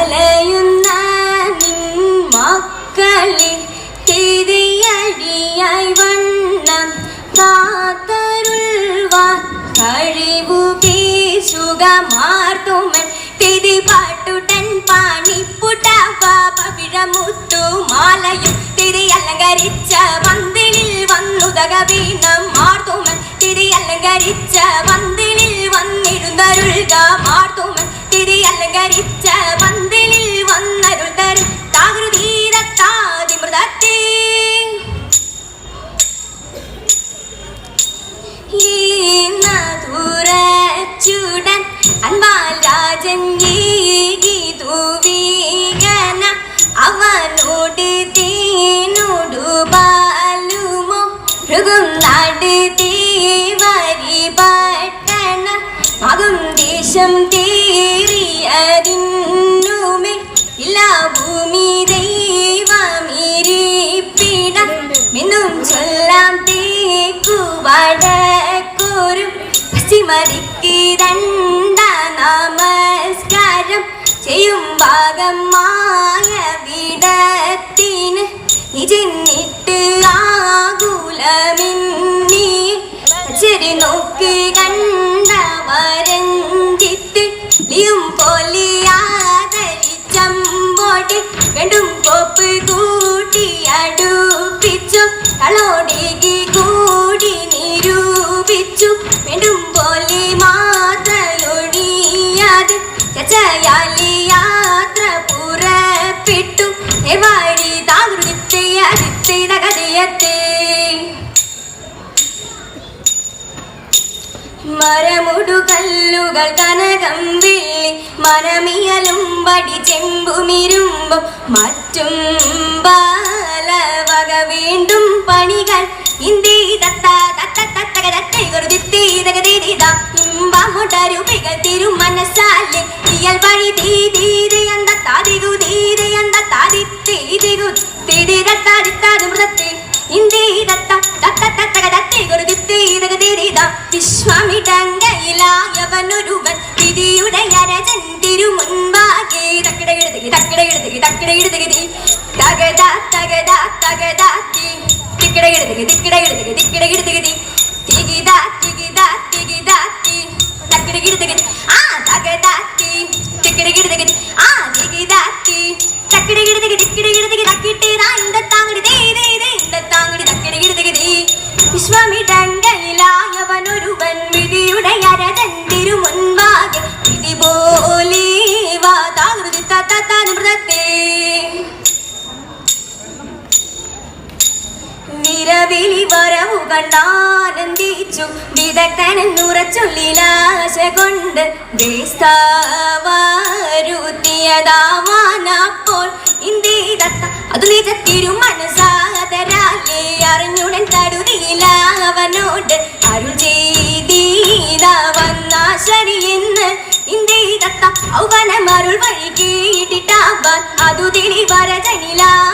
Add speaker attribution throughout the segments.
Speaker 1: അലയുന്ന മക്കളിൽ തിരിയടിയായി വണ്ണം കാത്തരുൾവ കഴിവു പേശുക മാർത്തുമൻ മൃഗം നാട് തേവരി പട്ടണ മകും ദേശം തേറിയതിന്നുമേ ഇല്ലാ ഭൂമി ചൊല്ലാം നമസ്കാരം ചെയ്യും ഭാഗമായ വിടത്തിന്. ഇജിന്നിട്ട് ആകുലമിന്നി ചെറി നോക്ക് കണ്ട വരഞ്ചിത്ത് ലിയും പൊലിയാതരിച്ചമ്പോട്ട് രണ്ടും കോപ്പ് കൂട്ടി അടുപ്പിച്ചു. കൂടി എവാടി താകൃതിത്തെ അതിത്തെ തകതയത്തെ? മരമുടു കല്ലുകൾ കനകം വിള്ളി മനമിയലും വടി ചെമ്പുമിരുമ്പും മറ്റും ബാലവക വീണ്ടും പണികൾ. ഇന്ദി തത്ത തത്ത തത്തക ഇമ്പമുടരുപികൾ തിരുമനസാലെ. ഇയൽ വഴി തീതീരയന്ത താതികു തീരയന്ത താതി തീതികു തീതിരത്താതിത്താതി തിക്കിടകിടതകി തിക്കിടകിടതകി തിക്കിടകിടതകി തികിത തികിത തികിതാത്തി തക്കിടകിടതകി ആ തകതാത്തി തിക്കിടകിടതകി ആ തികിതാത്തി തക്കിടകിടതകി തിക്കിടകിടതകി തക്കിട്ടേതാ ഇണ്ടത്താങ്ങടി ദേ ദേ ദേ ദേ. വിശ്വമിടങ്കയിലായവനൊരുവൻ വിധിയുടെ അരജൻ തിരുമുൻപാകെ വിധി പോലെ വാ. താകൃതി തത്തത്താനുമൃതത്തെ നിരവിളി വരവു കണ്ടാനന്ദിച്ചു വിദഗ്ധനെന്നുറച്ചൊല്ലിലാശ കൊണ്ട് ദേശാവാരുത്തിയതാവാനപ്പോൾ ഇന്ത്യ അത് അതു നിജ തിരുമനസാദരാലേ അറിഞ്ഞുടൻ തടുതിയില അവനോട് അരുൾ ചെയ്തീത വന്ന എന്ന് ഇന്ത്യ ഔവനം ഔവനമരുൾ വഴി കേട്ടിട്ടാവാൻ അതു തെളിവരജനിലായിക്കൊണ്ട്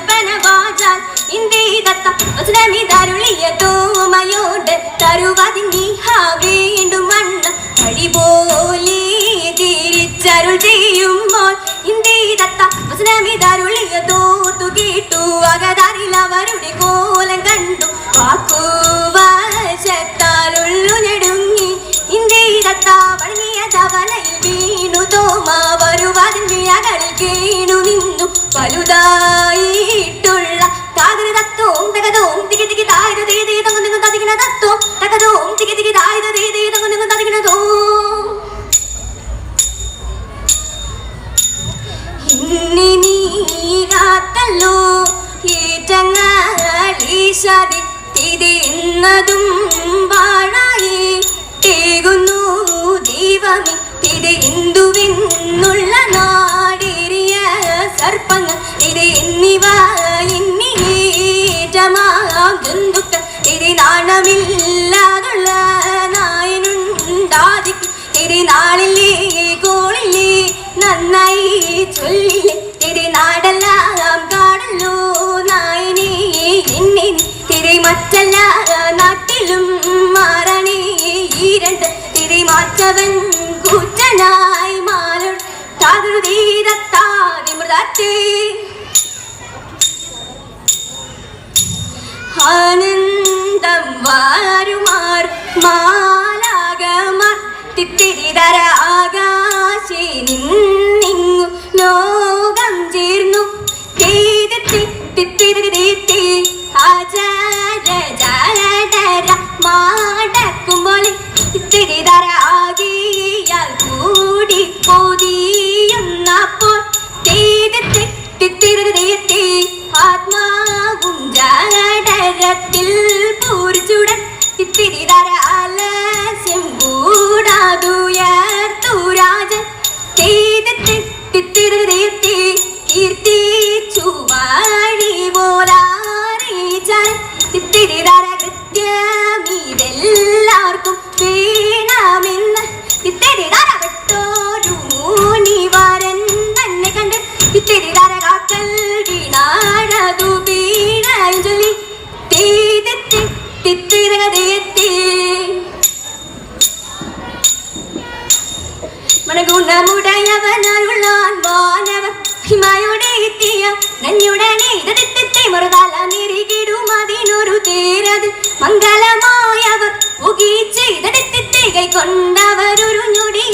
Speaker 1: കൽപ്പന വാചാൽ ഇന്ത്യത്ത വസ്ത്രമിതരുളിയ തോമയോട് തരുവതിന്നിഹ വീണ്ടും വണ്ണം വഴി പോലെ തിരിച്ചരുൾ ചെയ്യുമ്പോൾ ഇന്ത്യ ദത്ത വസ്ത്രമിതരുളിയ തോർത്തു കേട്ടു അകതാരിൽ എന്നതും വാഴായി തേകുന്നു ദൈവമേ. ഇത് ഹിന്ദുവെന്നുള്ള നാടേറിയ സർപ്പങ്ങൾ. ഇത് എന്നിവ എന്നീറ്റമാം ജന്തുക്കൾ ഇത് നാണമില്ലാതുള്ള നായനുണ്ടാതിക്കും ഇത് നാളില്ലേ കോളില്ലേ നന്നായി ചൊല്ലില്ലേ നാട്ടിലും മാറണേ. ഈരണ്ട് രണ്ട് തിരി മാറ്റവൻ കൂറ്റനായി മാറും താതൃതീരത്താതി മൃതത്തെ ആനന്ദം വാരുമാർ നന്നുടനെ മംഗളമായവർ ഉകീച്ച് ഇതതിത്തെ കൈക്കൊണ്ടവരൊരു ഞൊടിയളവാൻ